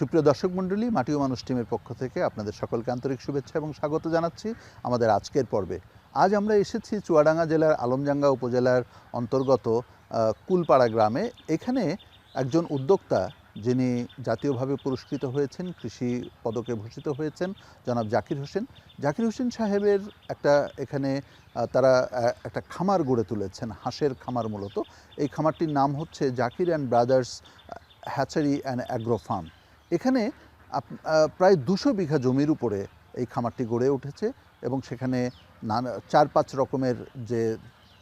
সুপ্রিয় দর্শক মণ্ডলী, মাটি ও মানুষ টিমের পক্ষ থেকে আপনাদের সকলকে আন্তরিক শুভেচ্ছা এবং স্বাগত জানাচ্ছি আমাদের আজকের পর্বে। আজ আমরা এসেছি চুয়াডাঙ্গা জেলার আলমজাঙ্গা উপজেলার অন্তর্গত কুলপাড়া গ্রামে। এখানে একজন উদ্যোক্তা যিনি জাতীয়ভাবে পুরস্কৃত হয়েছেন, কৃষি পদকে ভূষিত হয়েছেন, জনাব জাকির হোসেন। জাকির হোসেন সাহেবের একটা এখানে তারা একটা খামার গড়ে তুলেছেন, হাঁসের খামার মূলত। এই খামারটির নাম হচ্ছে Zakir and brothers hatchery and agro farm. এখানে প্রায় দুশো বিঘা জমির উপরে এই খামারটি গড়ে উঠেছে এবং সেখানে নানা, চার পাঁচ রকমের যে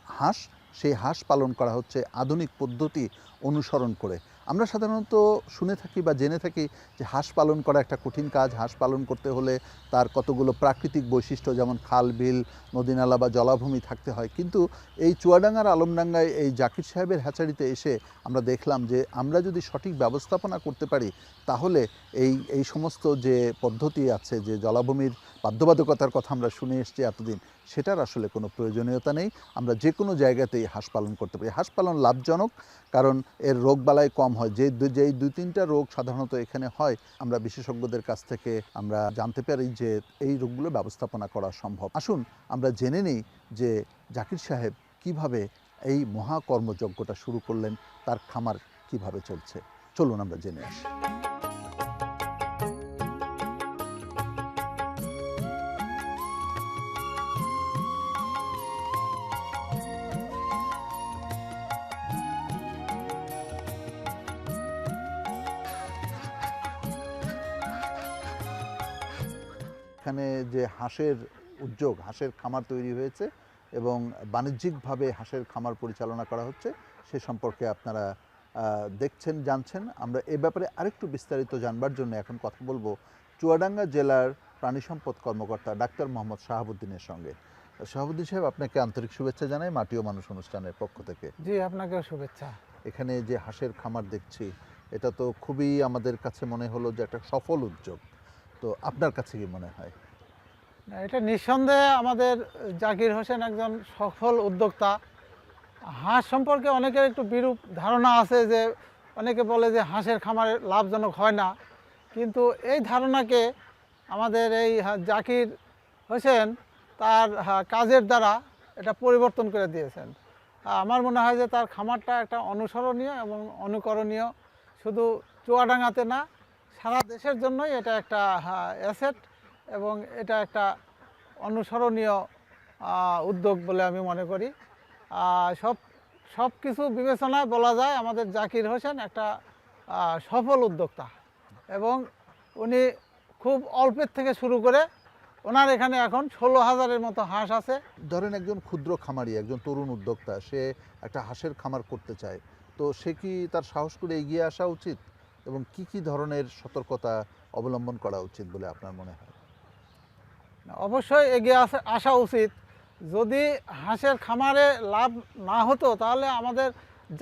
হাঁস, সেই হাঁস পালন করা হচ্ছে আধুনিক পদ্ধতি অনুসরণ করে। আমরা সাধারণত শুনে থাকি বা জেনে থাকি যে হাঁস পালন করা একটা কঠিন কাজ। হাঁস পালন করতে হলে তার কতগুলো প্রাকৃতিক বৈশিষ্ট্য, যেমন খাল, বিল, নদীনালা বা জলাভূমি থাকতে হয়। কিন্তু এই চুয়াডাঙ্গার আলমডাঙ্গায় এই জাকির সাহেবের হ্যাচারিতে এসে আমরা দেখলাম যে আমরা যদি সঠিক ব্যবস্থাপনা করতে পারি, তাহলে এই এই সমস্ত যে পদ্ধতি আছে, যে জলাভূমির বাধ্যবাধকতার কথা আমরা শুনে এসেছি এতদিন, সেটার আসলে কোনো প্রয়োজনীয়তা নেই। আমরা যে কোনো জায়গাতেই হাঁস পালন করতে পারি। হাঁস পালন লাভজনক, কারণ এর রোগবালাই কম হয়। যে যেই দুই তিনটা রোগ সাধারণত এখানে হয়, আমরা বিশেষজ্ঞদের কাছ থেকে আমরা জানতে পারি যে এই রোগগুলো ব্যবস্থাপনা করা সম্ভব। আসুন, আমরা জেনে নিই যে জাকির সাহেব কীভাবে এই মহাকর্মযজ্ঞটা শুরু করলেন, তার খামার কীভাবে চলছে। চলুন আমরা জেনে আসি। এখানে যে হাঁসের উদ্যোগ হাঁসের খামার তৈরি হয়েছে এবং বাণিজ্যিকভাবে হাঁসের খামার পরিচালনা করা হচ্ছে সে সম্পর্কে আপনারা দেখছেন জানছেন। আমরা এ ব্যাপারে আরেকটু বিস্তারিত জানবার জন্য এখন কথা বলব চুয়াডাঙ্গা জেলার প্রাণী সম্পদ কর্মকর্তা ডাক্তার মোহাম্মদ শাহাবুদ্দিনের সঙ্গে। শাহাবুদ্দিন সাহেব আপনাকে আন্তরিক শুভেচ্ছা জানাই মাটি ও মানুষ অনুষ্ঠানের পক্ষ থেকে। জি আপনাকেও শুভেচ্ছা। এখানে যে হাঁসের খামার দেখছি এটা তো খুবই আমাদের কাছে মনে হলো যে একটা সফল উদ্যোগ। তো আপনার কাছে কি মনে হয়? না, এটা নিঃসন্দেহে আমাদের জাকির হোসেন একজন সফল উদ্যোক্তা। হাঁস সম্পর্কে অনেকের একটু বিরূপ ধারণা আছে যে অনেকে বলে যে হাঁসের খামার লাভজনক হয় না। কিন্তু এই ধারণাকে আমাদের এই জাকির হোসেন তার কাজের দ্বারা এটা পরিবর্তন করে দিয়েছেন। আমার মনে হয় যে তার খামারটা একটা অনুসরণীয় এবং অনুকরণীয়। শুধু চুয়াডাঙ্গাতে না সারা দেশের জন্যই এটা একটা অ্যাসেট এবং এটা একটা অনুসরণীয় উদ্যোগ বলে আমি মনে করি। সব সব কিছু বিবেচনায় বলা যায় আমাদের জাকির হোসেন একটা সফল উদ্যোক্তা এবং উনি খুব অল্পের থেকে শুরু করে ওনার এখানে এখন ষোলো হাজারের মতো হাঁস আছে। ধরেন একজন ক্ষুদ্র খামারি, একজন তরুণ উদ্যোক্তা, সে একটা হাঁসের খামার করতে চায়, তো সে কি তার সাহস করে এগিয়ে আসা উচিত? এবং কি কি ধরনের সতর্কতা অবলম্বন করা উচিত বলে আপনার মনে হয়? অবশ্যই এগিয়ে আসা আসা উচিত। যদি হাঁসের খামারে লাভ না হতো তাহলে আমাদের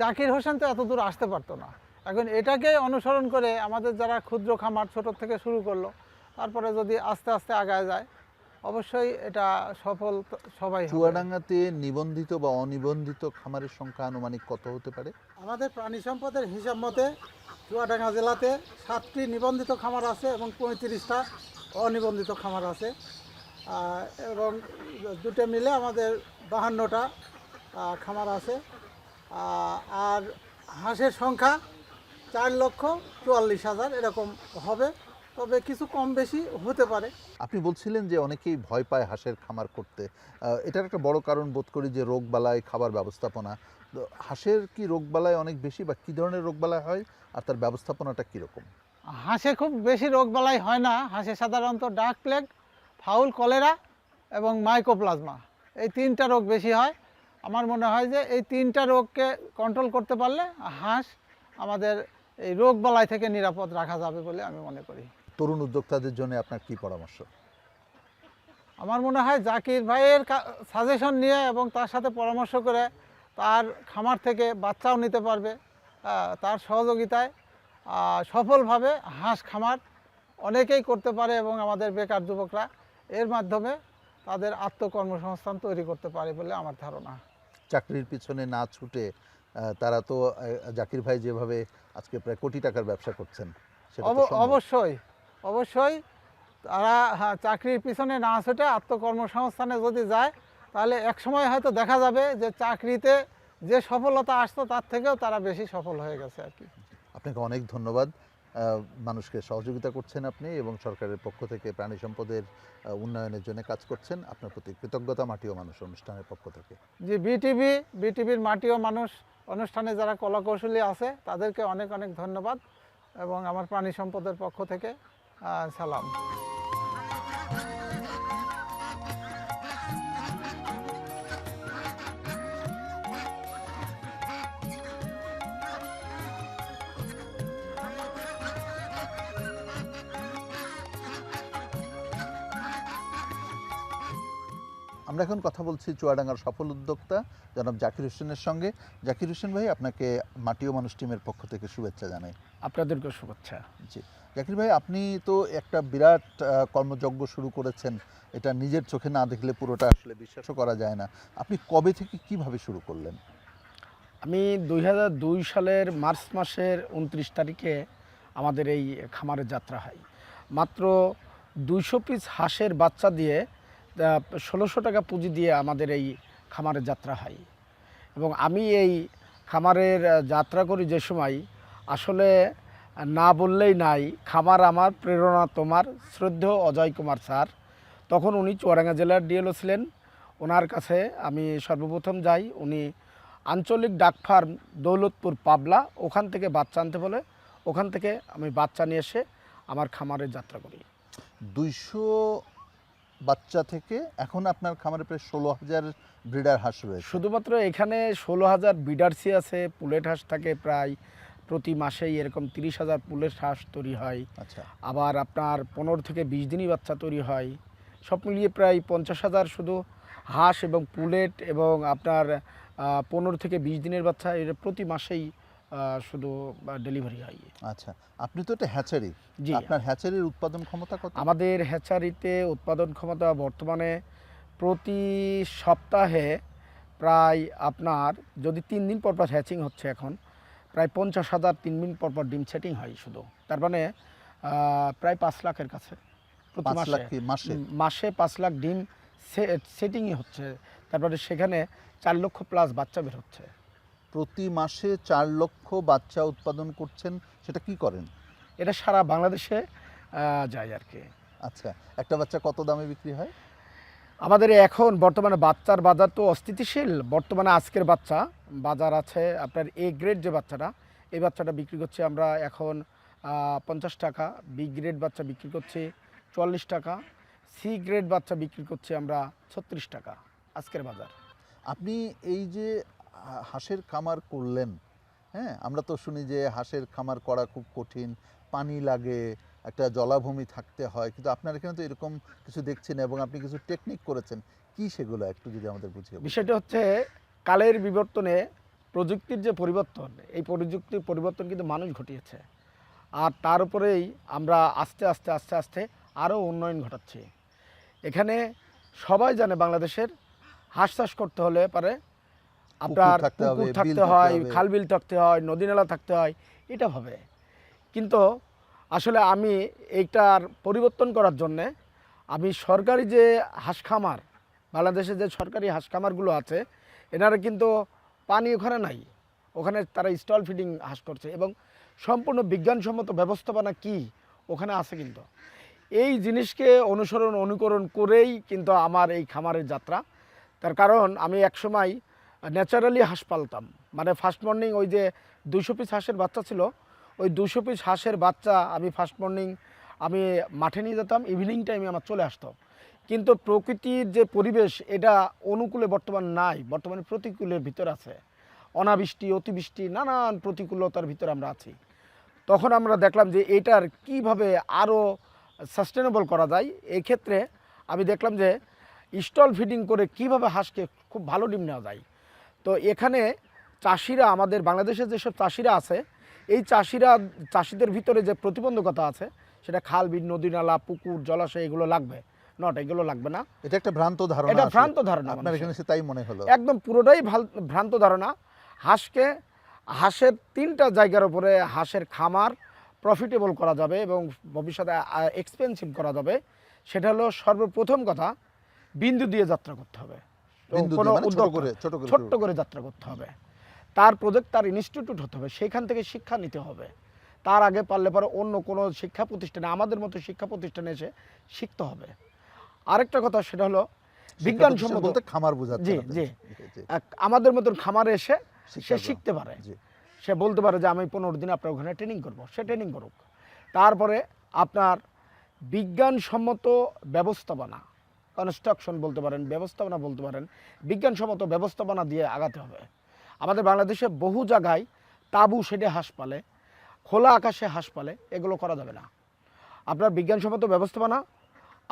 জাকির হোসেন তো এত দূর আসতে পারতো না। এখন এটাকে অনুসরণ করে আমাদের যারা ক্ষুদ্র খামার ছোট থেকে শুরু করল তারপরে যদি আস্তে আস্তে আগায় যায় অবশ্যই এটা সফল সবাই। চুয়াডাঙ্গাতে নিবন্ধিত বা অনিবন্ধিত খামারের সংখ্যা আনুমানিক কত হতে পারে? আমাদের প্রাণী সম্পদের হিসাব মতে চুয়াডাঙ্গা জেলাতে সাতটি নিবন্ধিত খামার আছে এবং পঁয়ত্রিশটা অনিবন্ধিত খামার আছে। এবং দুটো মিলে আমাদের বাহান্নটা খামার আছে। আর হাঁসের সংখ্যা চার লক্ষ চুয়াল্লিশ হাজার এরকম হবে, তবে কিছু কম বেশি হতে পারে। আপনি বলছিলেন যে অনেকেই ভয় পায় হাঁসের খামার করতে। এটার একটা বড় কারণ বোধ করি যে রোগবালাই, খাবার ব্যবস্থাপনা। হাঁসের কি রোগবালাই অনেক বেশি বা কী ধরনের রোগবালাই হয়? আর তার ব্যবস্থাপনাটা কীরকম? হাঁসে খুব বেশি রোগ বালাই হয় না। হাঁসে সাধারণত ডাক প্লেগ ফাউল কলেরা এবং মাইকোপ্লাজমা। এই তিনটা রোগ বেশি হয়। আমার মনে হয় যে এই তিনটা রোগকে কন্ট্রোল করতে পারলে হাঁস আমাদের এই রোগবালাই থেকে নিরাপদ রাখা যাবে বলে আমি মনে করি। তরুণ উদ্যোক্তাদের জন্য আপনার কি পরামর্শ? আমার মনে হয় জাকির ভাইয়ের সাজেশন নিয়ে এবং তার সাথে পরামর্শ করে তার খামার থেকে বাচ্চাও নিতে পারবে। তার সহযোগিতায় সফলভাবে হাঁস খামার অনেকেই করতে পারে এবং আমাদের বেকার যুবকরা এর মাধ্যমে তাদের আত্মকর্মসংস্থান তৈরি করতে পারে বলে আমার ধারণা। চাকরির পিছনে না ছুটে তারা তো জাকির ভাই যেভাবে আজকে প্রায় কোটি টাকার ব্যবসা করছেন অবশ্যই অবশ্যই তারা হ্যাঁ, চাকরির পিছনে না ছুটে আত্মকর্মসংস্থানে যদি যায় তাহলে এক সময় হয়তো দেখা যাবে যে চাকরিতে যে সফলতা আসতো তার থেকেও তারা বেশি সফল হয়ে গেছে আর কি। আপনাকে অনেক ধন্যবাদ। মানুষকে সহযোগিতা করছেন আপনি এবং সরকারের পক্ষ থেকে প্রাণী সম্পদের উন্নয়নের জন্য কাজ করছেন। আপনার প্রতি কৃতজ্ঞতা মাটিও মানুষ অনুষ্ঠানের পক্ষ থেকে। যে বিটিভি বিটিভির মাটি ও মানুষ অনুষ্ঠানে যারা কলাকৌশলী আছে তাদেরকে অনেক অনেক ধন্যবাদ এবং আমার প্রাণী সম্পদের পক্ষ থেকে সালাম। আমরা এখন কথা বলছি চুয়াডাঙ্গার সফল উদ্যোক্তা জনাব জাকির হোসেনের সঙ্গে। জাকির হোসেন ভাই আপনাকে মাটি ও মানুষ টিমের পক্ষ থেকে শুভেচ্ছা জানাই। আপনাদেরকে শুভেচ্ছা। জি। জাকির ভাই আপনি তো একটা বিরাট কর্মযজ্ঞ শুরু করেছেন। এটা নিজের চোখে না দেখলে পুরোটা আসলে বিশ্বাসও করা যায় না। আপনি কবে থেকে কীভাবে শুরু করলেন? আমি দুই হাজার দুই সালের মার্চ মাসের উনত্রিশ তারিখে আমাদের এই খামারের যাত্রা হয়। মাত্র দুইশো পিস হাঁসের বাচ্চা দিয়ে ষোলোশো টাকা পুঁজি দিয়ে আমাদের এই খামারের যাত্রা হয়। এবং আমি এই খামারের যাত্রা করি যে সময় আসলে না বললেই নাই, খামার আমার প্রেরণা তোমার, শ্রদ্ধেয় অজয় কুমার স্যার। তখন উনি চুয়াডাঙ্গা জেলার ডিএলও ছিলেন। ওনার কাছে আমি সর্বপ্রথম যাই। উনি আঞ্চলিক ডাক ফার্ম দৌলতপুর পাবলা, ওখান থেকে বাচ্চা আনতে বলে। ওখান থেকে আমি বাচ্চা নিয়ে এসে আমার খামারের যাত্রা করি। দুইশো বাচ্চা থেকে এখন আপনার খামারে প্রায় ষোলো হাজার ব্রিডার হাঁস রয়েছে। শুধুমাত্র এখানে ষোলো হাজার বিডারসি আছে পুলেট হাঁস থাকে প্রায় প্রতি মাসেই এরকম তিরিশ হাজার পুলেট হাঁস তৈরি হয়। আচ্ছা। আবার আপনার পনেরো থেকে বিশ দিনই বাচ্চা তৈরি হয়। সব মিলিয়ে প্রায় পঞ্চাশ হাজার শুধু হাঁস এবং পুলেট এবং আপনার পনেরো থেকে বিশ দিনের বাচ্চা এর প্রতি মাসেই শুধু ডেলিভারি হয়। আচ্ছা আপনি তো একটা হ্যাচারি জি। আপনার হ্যাচারির উৎপাদন ক্ষমতা কত? আমাদের হ্যাচারিতে উৎপাদন ক্ষমতা বর্তমানে প্রতি সপ্তাহে প্রায় আপনার যদি তিন দিন পর পর হ্যাচিং হচ্ছে এখন প্রায় পঞ্চাশ হাজার তিন দিন পর পর ডিম সেটিং হয় শুধু। তার মানে প্রায় পাঁচ লাখের কাছে মাসে। মাসে? পাঁচ লাখ ডিম সেটিংই হচ্ছে। তারপরে সেখানে চার লক্ষ প্লাস বাচ্চা বের হচ্ছে। প্রতি মাসে চার লক্ষ বাচ্চা উৎপাদন করছেন সেটা কি করেন? এটা সারা বাংলাদেশে যায় আর কি। আচ্ছা একটা বাচ্চা কত দামে বিক্রি হয়? আমাদের এখন বর্তমানে বাচ্চার বাজার তো অস্থিতিশীল। বর্তমানে আজকের বাচ্চা বাজার আছে আপনার এ গ্রেড যে বাচ্চাটা এই বাচ্চাটা বিক্রি করছি আমরা এখন পঞ্চাশ টাকা। বি গ্রেড বাচ্চা বিক্রি করছি চুয়াল্লিশ টাকা। সি গ্রেড বাচ্চা বিক্রি করছি আমরা ছত্রিশ টাকা আজকের বাজার। আপনি এই যে হাঁসের খামার করলেন। হ্যাঁ আমরা তো শুনি যে হাঁসের খামার করা খুব কঠিন, পানি লাগে, একটা জলাভূমি থাকতে হয়। কিন্তু আপনার এখানে তো এরকম কিছু দেখছেন এবং আপনি কিছু টেকনিক করেছেন। কি সেগুলো? একটু যদি আমাদের বুঝিয়ে বিষয়টা হচ্ছে, কালের বিবর্তনে প্রযুক্তির যে পরিবর্তন, এই প্রযুক্তির পরিবর্তন কিন্তু মানুষ ঘটিয়েছে। আর তার উপরেই আমরা আস্তে আস্তে আস্তে আস্তে আরও উন্নয়ন ঘটাচ্ছি। এখানে সবাই জানে বাংলাদেশের হাঁস চাষ করতে হলে পারে আপনার থাকতে পুকুর থাকতে হয়। খাল বিল থাকতে হয় নদী নালা থাকতে হয় এটা হবে। কিন্তু আসলে আমি এইটার পরিবর্তন করার জন্যে আমি সরকারি যে হাঁস খামার বাংলাদেশে যে সরকারি হাঁস খামারগুলো আছে এনারা কিন্তু পানি ওখানে নাই। ওখানে তারা স্টল ফিডিং হাঁস করছে এবং সম্পূর্ণ বিজ্ঞানসম্মত ব্যবস্থাপনা কি ওখানে আছে কিন্তু। এই জিনিসকে অনুসরণ অনুকরণ করেই কিন্তু আমার এই খামারের যাত্রা। তার কারণ আমি একসময় ন্যাচারালি হাঁস পালতাম। মানে ফার্স্ট মর্নিং ওই যে দুশো পিস হাঁসের বাচ্চা ছিল, ওই দুশো পিস হাঁসের বাচ্চা আমি ফার্স্ট মর্নিং আমি মাঠে নিয়ে যেতাম ইভিনিং টাইমে আমার চলে আসতো। কিন্তু প্রকৃতির যে পরিবেশ, এটা অনুকূলে বর্তমান নাই, বর্তমানে প্রতিকূলের ভিতর আছে। অনাবৃষ্টি, অতিবৃষ্টি, নানান প্রতিকূলতার ভিতর আমরা আছি। তখন আমরা দেখলাম যে এটার কীভাবে আরও সাস্টেনেবল করা যায়। এই ক্ষেত্রে আমি দেখলাম যে স্টল ফিডিং করে কীভাবে হাঁসকে খুব ভালো ডিম নেওয়া যায়। তো এখানে চাষিরা আমাদের বাংলাদেশে যেসব চাষিরা আছে এই চাষিরা চাষিদের ভিতরে যে প্রতিবন্ধকতা আছে সেটা খাল বিল নদী নালা পুকুর জলাশয় এগুলো লাগবে। নট এগুলো লাগবে না। এটা একটা ভ্রান্ত ধারণা এটা ভ্রান্ত ধারণা আপনার এখানে তাই মনে হলো। একদম পুরোটাই ভ্রান্ত ধারণা। হাঁসকে হাঁসের তিনটা জায়গার উপরে হাঁসের খামার প্রফিটেবল করা যাবে এবং ভবিষ্যতে এক্সপেন্সিভ করা যাবে। সেটা হলো সর্বপ্রথম কথা বিন্দু দিয়ে যাত্রা করতে হবে। কোনো মানে উদ্যোগ করে ছোট্ট করে যাত্রা করতে হবে। তার প্রজেক্ট তার ইনস্টিটিউট হতে হবে সেখান থেকে শিক্ষা নিতে হবে। তার আগে পারলে পরে অন্য কোনো শিক্ষা প্রতিষ্ঠানে আমাদের মতো শিক্ষা প্রতিষ্ঠানে এসে শিখতে হবে। আরেকটা কথা সেটা হলো বিজ্ঞান সম্মত খামার বোঝাচ্ছে জি। জি, আমাদের মতন খামারে এসে সে শিখতে পারে। সে বলতে পারে যে আমি পনেরো দিন আপনার ওখানে ট্রেনিং করব। সে ট্রেনিং করুক। তারপরে আপনার বিজ্ঞানসম্মত ব্যবস্থাপনা কনস্ট্রাকশন বলতে পারেন, ব্যবস্থাপনা বলতে পারেন, বিজ্ঞানসম্মত ব্যবস্থাপনা দিয়ে আগাতে হবে। আমাদের বাংলাদেশে বহু জায়গায় তাবু শেডে হাঁস পালে, খোলা আকাশে হাঁস পালে, এগুলো করা যাবে না। আপনার বিজ্ঞানসম্মত ব্যবস্থাপনা,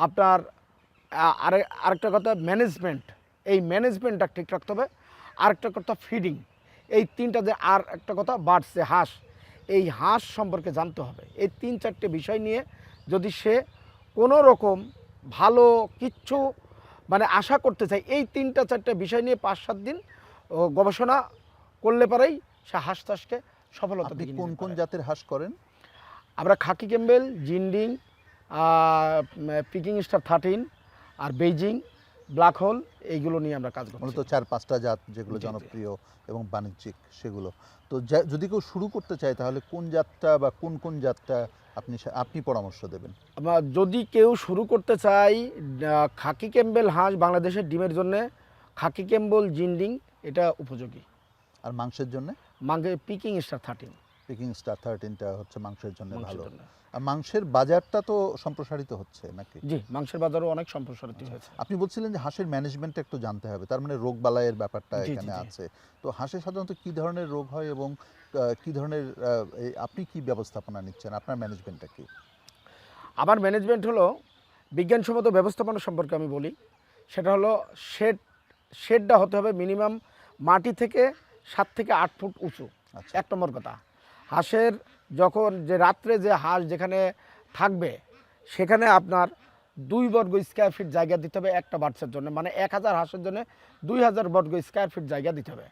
আপনার আরে, আরেকটা কথা ম্যানেজমেন্ট এই ম্যানেজমেন্টটা ঠিক রাখতে হবে। আরেকটা কথা ফিডিং এই তিনটা যে, আর একটা কথা বাড়ছে হাঁস, এই হাঁস সম্পর্কে জানতে হবে। এই তিন চারটে বিষয় নিয়ে যদি সে কোনো রকম ভালো কিচ্ছু মানে আশা করতে চাই। এই তিনটা চারটা বিষয় নিয়ে পাঁচ সাত দিন গবেষণা করলে পারেই সে হাঁস চাষকে সফলতা কোন কোন জাতের হাঁস করেন? আমরা khaki Campbell Jinding Peking star thirteen আর বেইজিং ব্ল্যাক হোল এইগুলো নিয়ে আমরা কাজ মূলত করছি চার পাঁচটা জাত যেগুলো। জনপ্রিয় এবং বাণিজ্যিক সেগুলো। তো যদি কেউ শুরু করতে চায় তাহলে কোন জাতটা বা কোন কোন জাতটা আপনি আপনি পরামর্শ দেবেন? আমরা যদি কেউ শুরু করতে চায় খাকি ক্যাম্বেল হাঁস বাংলাদেশের ডিমের জন্য খাকি ক্যাম্বেল জিন্ডিং এটা উপযোগী। আর মাংসের জন্য? মাঙ্গে Peking star thirteen Peking star থার্টিনটা হচ্ছে মাংসের জন্য ভালো। আর মাংসের বাজারটা তো সম্প্রসারিত হচ্ছে নাকি? জি মাংসের বাজারও অনেক সম্প্রসারিত হয়েছে। আপনি বলছিলেন যে হাঁসের ম্যানেজমেন্টটা একটু জানতে হবে তার মানে রোগ বালাইয়ের ব্যাপারটা এখানে আছে। তো হাঁসের সাধারণত কি ধরনের রোগ হয় এবং কি ধরনের আপনি কি ব্যবস্থাপনা নিচ্ছেন? আপনার ম্যানেজমেন্টটা কি? আমার ম্যানেজমেন্ট হলো বিজ্ঞানসম্মত ব্যবস্থাপনা সম্পর্কে আমি বলি। সেটা হলো শেড শেডটা হতে হবে মিনিমাম মাটি থেকে সাত থেকে আট ফুট উঁচু। আচ্ছা। এক নম্বর কথা। হাঁসের যখন যে রাত্রে যে হাঁস যেখানে থাকবে সেখানে আপনার দুই বর্গ স্কোয়ার ফিট জায়গা দিতে হবে একটা বাচ্চার জন্য। মানে এক হাজার হাঁসের জন্য দুই হাজার বর্গ স্কোয়ার ফিট জায়গা দিতে হবে।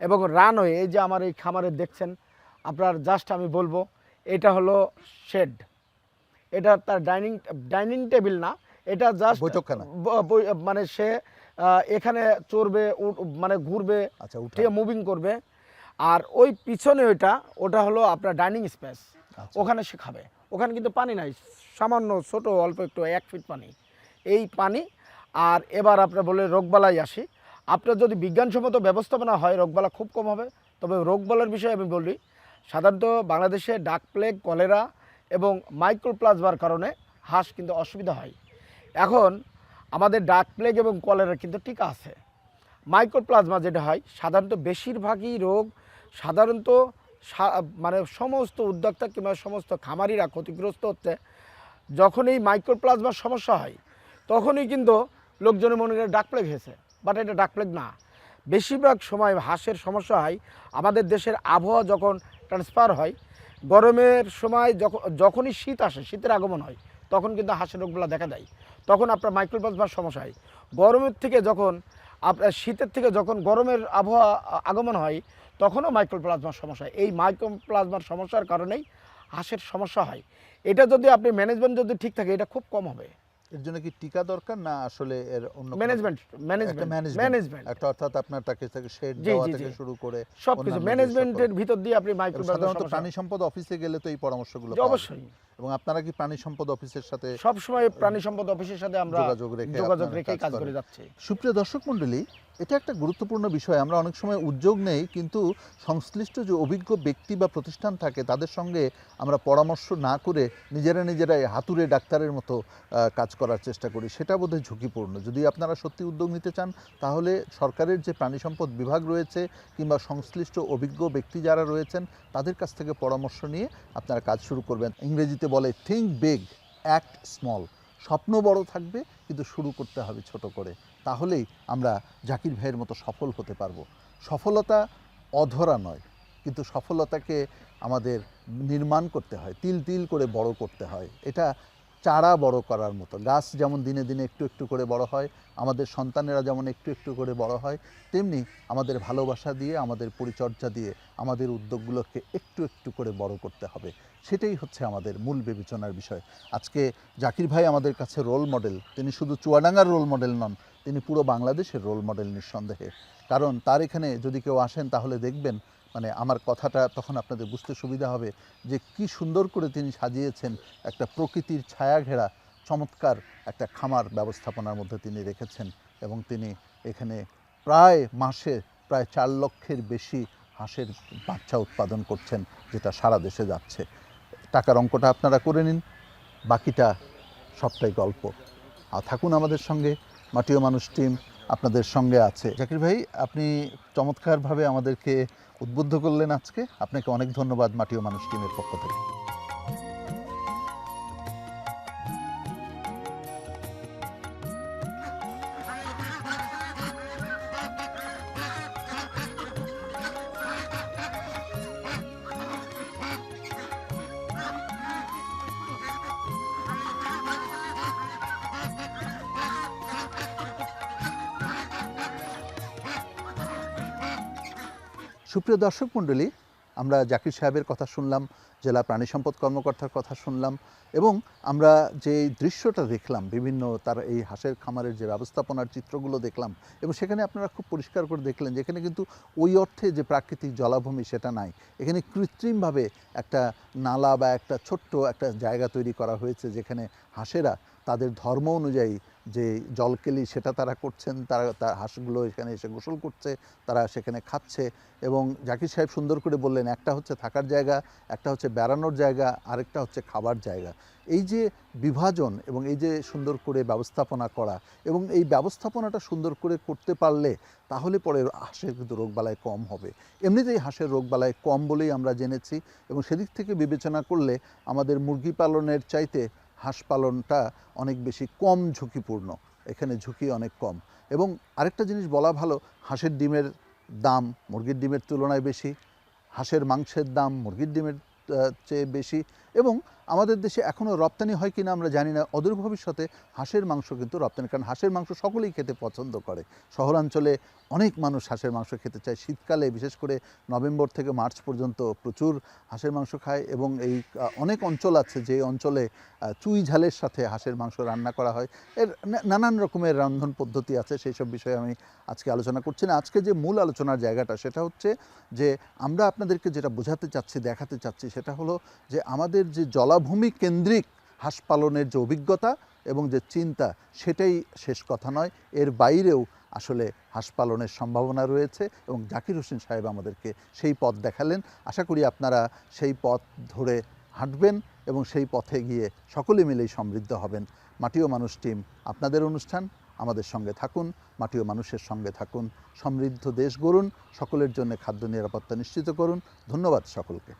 এবং রানওয়ে এই যে আমার এই খামারে দেখছেন আপনার জাস্ট আমি বলব এটা হলো শেড এটা তার ডাইনিং ডাইনিং টেবিল না এটা জাস্ট। মানে সে এখানে চড়বে মানে ঘুরবে আচ্ছা উঠে ঠিক মুভিং করবে। আর ওই পিছনে ওইটা ওটা হলো আপনার ডাইনিং স্পেস। আচ্ছা। ওখানে সে খাবে। ওখানে কিন্তু পানি নাই সামান্য ছোট অল্প একটু এক ফিট পানি। এই পানি আর এবার আপনার বলে রোগবালাই আসি। আপনার যদি বিজ্ঞানসম্মত ব্যবস্থাপনা হয় রোগবালা খুব কম হবে। তবে রোগবালার বিষয়ে আমি বলি সাধারণত বাংলাদেশে ডাক প্লেগ কলেরা এবং মাইক্রোপ্লাজমার কারণে হাঁস কিন্তু অসুবিধা হয়। এখন আমাদের ডাক প্লেগ এবং কলেরা কিন্তু টিকা আছে। মাইক্রোপ্লাজমা যেটা হয়, সাধারণত বেশিরভাগই রোগ সাধারণত মানে সমস্ত উদ্যোক্তা কিংবা সমস্ত খামারিরা ক্ষতিগ্রস্ত হচ্ছে। যখন এই মাইক্রোপ্লাজমার সমস্যা হয়, তখনই কিন্তু লোকজনের মনে করে ডাক প্লেগ হয়েছে। বাট এটা ডাক প্লেগ না। বেশিরভাগ সময় হাঁসের সমস্যা হয়। আমাদের দেশের আবহাওয়া যখন ট্রান্সফার হয়, গরমের সময় যখন যখনই শীত আসে, শীতের আগমন হয়, তখন কিন্তু হাঁসের রোগগুলো দেখা দেয়। তখন আপনার মাইক্রোপ্লাজমার সমস্যা হয়। গরমের থেকে যখন আপনার শীতের থেকে যখন গরমের আবহাওয়া আগমন হয় তখনও মাইক্রোপ্লাজমার সমস্যা এই মাইক্রোপ্লাজমার সমস্যার কারণেই হাঁসের সমস্যা হয়। এটা যদি আপনি ম্যানেজমেন্ট যদি ঠিক থাকে এটা খুব কম হবে। এর জন্য কি টিকা দরকার না আসলে এর অন্য ম্যানেজমেন্ট ম্যানেজমেন্ট ম্যানেজমেন্ট একটা অর্থাৎ আপনার তাকে থেকে শেড দেওয়া থেকে শুরু করে ম্যানেজমেন্টের ভিতর দিয়ে আপনি মাইক্রোপ্লাজমার সাধারণত প্রাণী সম্পদ অফিসে গেলে তো এই পরামর্শগুলো। অবশ্যই। এবং আপনারা কি প্রাণী সম্পদ অফিসের সাথে সবসময় প্রাণী সম্পদ অফিসের সাথে আমরা যোগাযোগ রেখে যোগাযোগ রেখে কাজ করে যাচ্ছি। সুপ্রিয় দর্শক মণ্ডলী এটা একটা গুরুত্বপূর্ণ বিষয়। আমরা অনেক সময় উদ্যোগ নেই, কিন্তু সংশ্লিষ্ট যে অভিজ্ঞ ব্যক্তি বা প্রতিষ্ঠান থাকে, তাদের সঙ্গে আমরা পরামর্শ না করে নিজেরা নিজেরাই হাতুড়ে ডাক্তারের মতো কাজ করার চেষ্টা করি। সেটা বোধহয় ঝুঁকিপূর্ণ। যদি আপনারা সত্যি উদ্যোগ নিতে চান, তাহলে সরকারের যে প্রাণী সম্পদ বিভাগ রয়েছে কিংবা সংশ্লিষ্ট অভিজ্ঞ ব্যক্তি যারা রয়েছেন, তাদের কাছ থেকে পরামর্শ নিয়ে আপনারা কাজ শুরু করবেন। ইংরেজিতে বলে থিঙ্ক বিগ অ্যাক্ট স্মল স্বপ্ন বড় থাকবে, কিন্তু শুরু করতে হবে ছোট করে। তাহলেই আমরা জাকির ভাইয়ের মতো সফল হতে পারব। সফলতা অধরা নয়, কিন্তু সফলতাকে আমাদের নির্মাণ করতে হয়, তিল তিল করে বড় করতে হয়। এটা চারা বড় করার মতো। গাছ যেমন দিনে দিনে একটু একটু করে বড় হয়, আমাদের সন্তানেরা যেমন একটু একটু করে বড় হয়, তেমনি আমাদের ভালোবাসা দিয়ে, আমাদের পরিচর্যা দিয়ে, আমাদের উদ্যোগগুলোকে একটু একটু করে বড় করতে হবে। সেটাই হচ্ছে আমাদের মূল বিবেচনার বিষয়। আজকে জাকির ভাই আমাদের কাছে রোল মডেল তিনি শুধু চুয়াডাঙ্গার রোল মডেল নন তিনি পুরো বাংলাদেশের রোল মডেল নিঃসন্দেহে। কারণ তার এখানে যদি কেউ আসেন, তাহলে দেখবেন মানে আমার কথাটা তখন আপনাদের বুঝতে সুবিধা হবে যে কি সুন্দর করে তিনি সাজিয়েছেন একটা প্রকৃতির ছায়া ঘেরা চমৎকার একটা খামার ব্যবস্থাপনার মধ্যে তিনি রেখেছেন এবং তিনি এখানে প্রায় মাসে প্রায় চার লক্ষের বেশি হাঁসের বাচ্চা উৎপাদন করছেন, যেটা সারা দেশে যাচ্ছে। টাকার অঙ্কটা আপনারা করে নিন, বাকিটা সবটাই গল্প। আর থাকুন আমাদের সঙ্গে। মাটিও মানুষ টিম আপনাদের সঙ্গে আছে। জাকির ভাই, আপনি চমৎকারভাবে আমাদেরকে উদ্বুদ্ধ করলেন আজকে। আপনাকে অনেক ধন্যবাদ মাটিও মানুষ টিমের পক্ষ থেকে। সুপ্রিয় দর্শক মণ্ডলী, আমরা জাকির সাহেবের কথা শুনলাম, জেলা প্রাণী সম্পদ কর্মকর্তার কথা শুনলাম এবং আমরা যে দৃশ্যটা দেখলাম, বিভিন্ন তার এই হাঁসের খামারের যে ব্যবস্থাপনার চিত্রগুলো দেখলাম এবং সেখানে আপনারা খুব পরিষ্কার করে দেখলেন যেখানে কিন্তু ওই অর্থে যে প্রাকৃতিক জলাভূমি সেটা নাই। এখানে কৃত্রিমভাবে একটা নালা বা একটা ছোট্ট একটা জায়গা তৈরি করা হয়েছে যেখানে হাঁসেরা তাদের ধর্ম অনুযায়ী যে জলকেলি সেটা তারা করছেন, তারা তার হাঁসগুলো এখানে এসে গোসল করছে, তারা সেখানে খাচ্ছে এবং জাকির সাহেব সুন্দর করে বললেন, একটা হচ্ছে থাকার জায়গা, একটা হচ্ছে বেড়ানোর জায়গা, আরেকটা হচ্ছে খাবার জায়গা। এই যে বিভাজন এবং এই যে সুন্দর করে ব্যবস্থাপনা করা এবং এই ব্যবস্থাপনাটা সুন্দর করে করতে পারলে তাহলে পরে হাঁসের কিন্তু রোগবালাই কম হবে। এমনিতেই হাঁসের রোগবালাই কম বলেই আমরা জেনেছি এবং সেদিক থেকে বিবেচনা করলে আমাদের মুরগি পালনের চাইতে হাঁস পালনটা অনেক বেশি কম ঝুঁকিপূর্ণ, এখানে ঝুঁকি অনেক কম। এবং আরেকটা জিনিস বলা ভালো, হাঁসের ডিমের দাম মুরগির ডিমের তুলনায় বেশি, হাঁসের মাংসের দাম মুরগির ডিমের চেয়ে বেশি এবং আমাদের দেশে এখনও রপ্তানি হয় কিনা আমরা জানি না। অদূর ভবিষ্যতে হাঁসের মাংস কিন্তু রপ্তানি, কারণ হাঁসের মাংস সকলেই খেতে পছন্দ করে। শহরাঞ্চলে অনেক মানুষ হাঁসের মাংস খেতে চায়। শীতকালে, বিশেষ করে নভেম্বর থেকে মার্চ পর্যন্ত প্রচুর হাঁসের মাংস খায় এবং এই অনেক অঞ্চল আছে যে অঞ্চলে চুই ঝালের সাথে হাঁসের মাংস রান্না করা হয়। এর নানান রকমের রন্ধন পদ্ধতি আছে, সেই সব বিষয়ে আমি আজকে আলোচনা করছি না। আজকে যে মূল আলোচনার জায়গাটা, সেটা হচ্ছে যে আমরা আপনাদেরকে যেটা বোঝাতে চাচ্ছি, দেখাতে চাচ্ছি, সেটা হলো যে আমাদের যে জলাভূমি কেন্দ্রিক হাঁস পালনের যে অভিজ্ঞতা এবং যে চিন্তা, সেটাই শেষ কথা নয়। এর বাইরেও আসলে হাঁস পালনের সম্ভাবনা রয়েছে এবং জাকির হোসেন সাহেব আমাদেরকে সেই পথ দেখালেন। আশা করি আপনারা সেই পথ ধরে হাঁটবেন এবং সেই পথে গিয়ে সকলে মিলেই সমৃদ্ধ হবেন। মাটিও মানুষ টিম, আপনাদের অনুষ্ঠান, আমাদের সঙ্গে থাকুন। মাটিও মানুষের সঙ্গে থাকুন। সমৃদ্ধ দেশ গড়ুন। সকলের জন্য খাদ্য নিরাপত্তা নিশ্চিত করুন। ধন্যবাদ সকলকে।